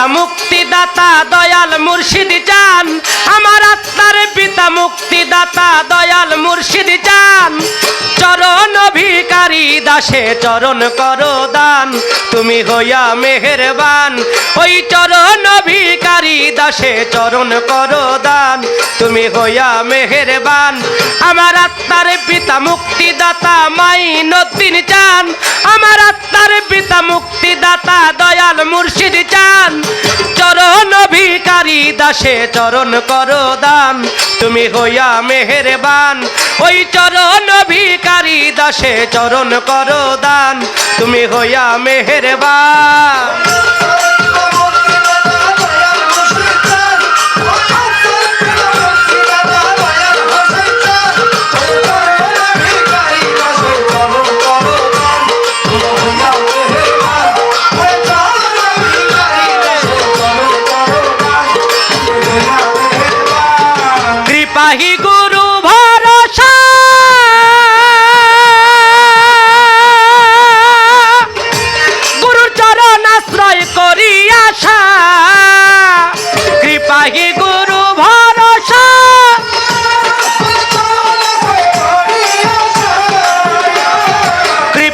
পিতা মুক্তিদাতা দয়াল মুর্শিদ চান আমার আত্মার পিতা মুক্তিদাতা দয়াল মুর্শিদ চান চরণ ভিকারি দাসে চরণ করো দান। তুমি হইয়া মেহেরবান। ওই চরণ ভিকারি দাসে চরণ করো দান। তুমি হইয়া মেহেরবান। আমার আত্মার পিতা মুক্তিদাতা মাইনদ্দিন চান। আমার আত্মার পিতা মুক্তিদাতা দয়াল মুর্শিদ চান। চরণ ভিকারি দাসে চরণ করো দান। তুমি হইয়া মেহেরবান। ওই চরণ ভিকারি দাসে চরণ করো দান তুমি হইয়া মেহেরবান।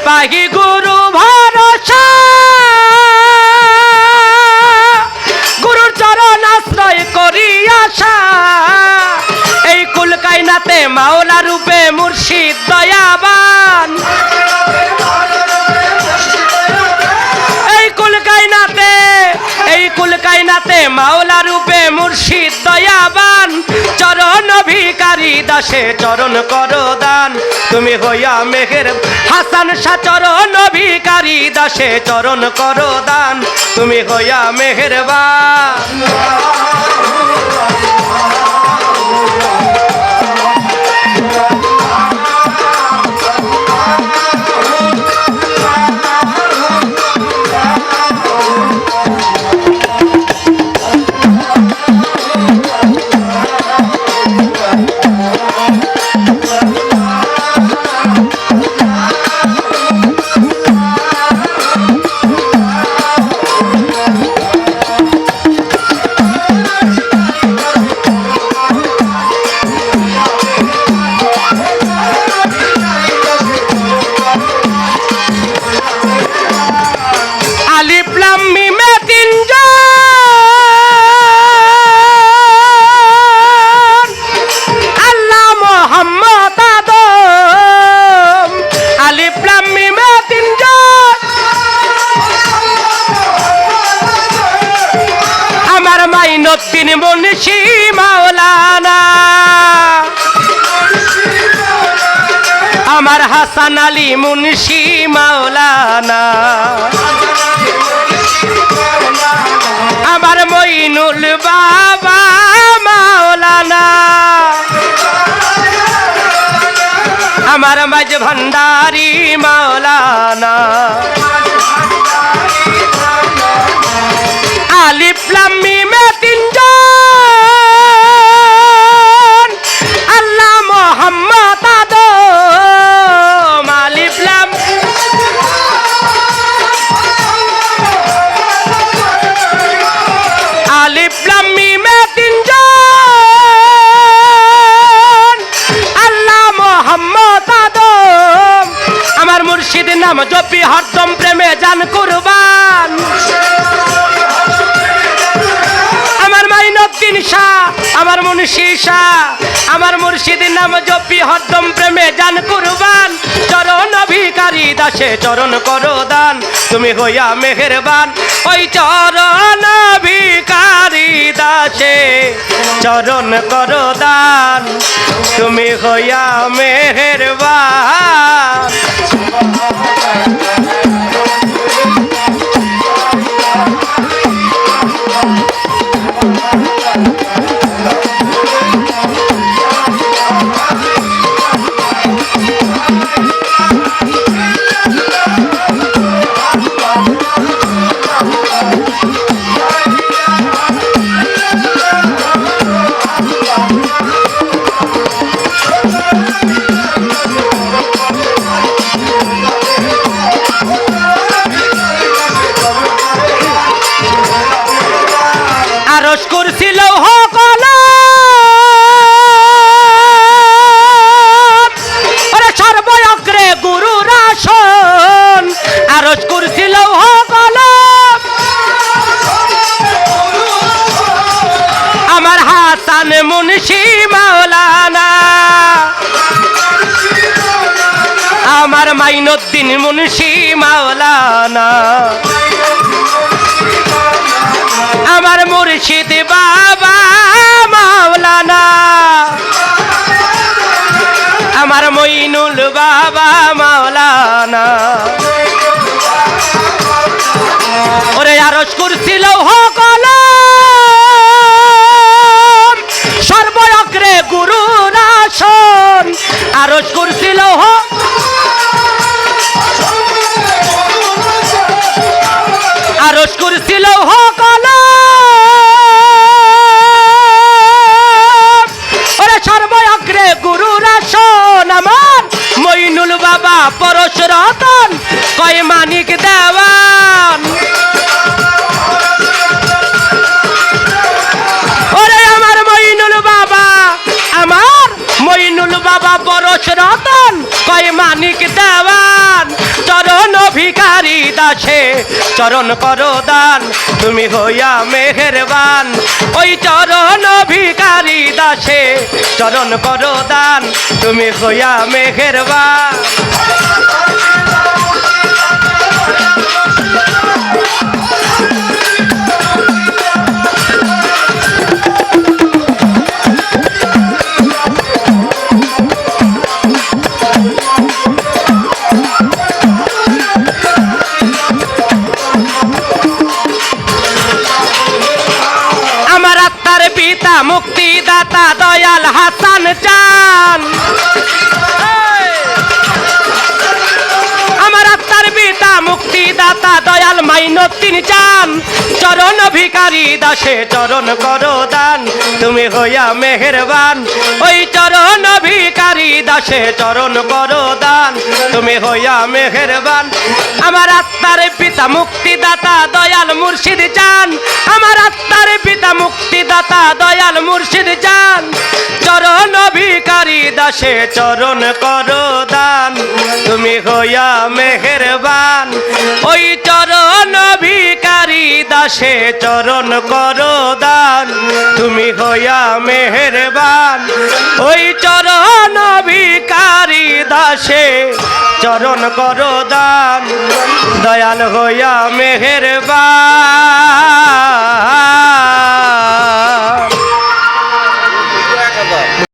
কৃপাহি গুরু চরণ আশ্রয় করি আশা। এই কুল মাওলা রূপে মুর্শিদ দয়াবান। এই মাওলা রূপে মুর্শিদ দয়াবান। চরণ ভিকারি দাসে চরণ করো দান। তুমি হইয়া মেহের, হাসান সাচরণ চরণ ভিকারি দাসে চরণ করো দান। তুমি হইয়া মেহেরবান। আমার মাইনদ্দিন মুন্সি মাওলানা। আমার হাসান আলী মুন্সি মাওলানা। আমার মইনুল বাবা মাওলানা। আমার মাঝ ভান্ডারি মাওলানা। আলিফ আমার মুন্সি শাহ আমার মুর্শিদের নাম জপি হরদম প্রেমে জান কুরবান। চরণ অভিকারী দাসে চরণ করো দান। তুমি হইয়া মেহেরবান, ওই চরণ অভিকারী দাসে চরণ করো দান। তুমি হইয়া মেহেরবান। মুন্সি মাওলানা। আমার মাইনুদ্দিন মুন্সি মাওলানা। আমার মুর্শিদ বাবা মাওলানা। আমার মইনুল বাবা মাওলানা। মানিক দেওয়ান। চরণ ভিকারি দাসে, চরণ করো দান তুমি হইয়া মেহেরবান। ওই চরণ ভিকারি দাসে, চরণ করো দান তুমি হইয়া মেহেরবান। পিতা মুক্তিদাতা দয়াল হাসান চান। আমার আত্মার পিতা মুক্তিদাতা দয়াল মাইনতিন চান। চরণ ভিকারি দাসে চরণ করো দান। তুমি হইয়া মেহেরবান। ওই চরণ ভিকারি দাসে চরণ করো দান তুমি হইয়া মেহেরবান। আমার আত্মার পিতা মুক্তিদাতা দয়াল মুর্শিদ চান। আমার আত্মার পিতা মুক্তিদাতা দয়াল মুর্শিদ চান। চরণ ভিকারি দাসে চরণ করো দান তুমি হইয়া মেহেরবান। ওই চরণ দাসে চরণ করো দান, তুমি হইয়া মেহেরবান। ওই চরণ অভিকারী দাসে চরণ করো দান, দয়াল হইয়া মেহরবান।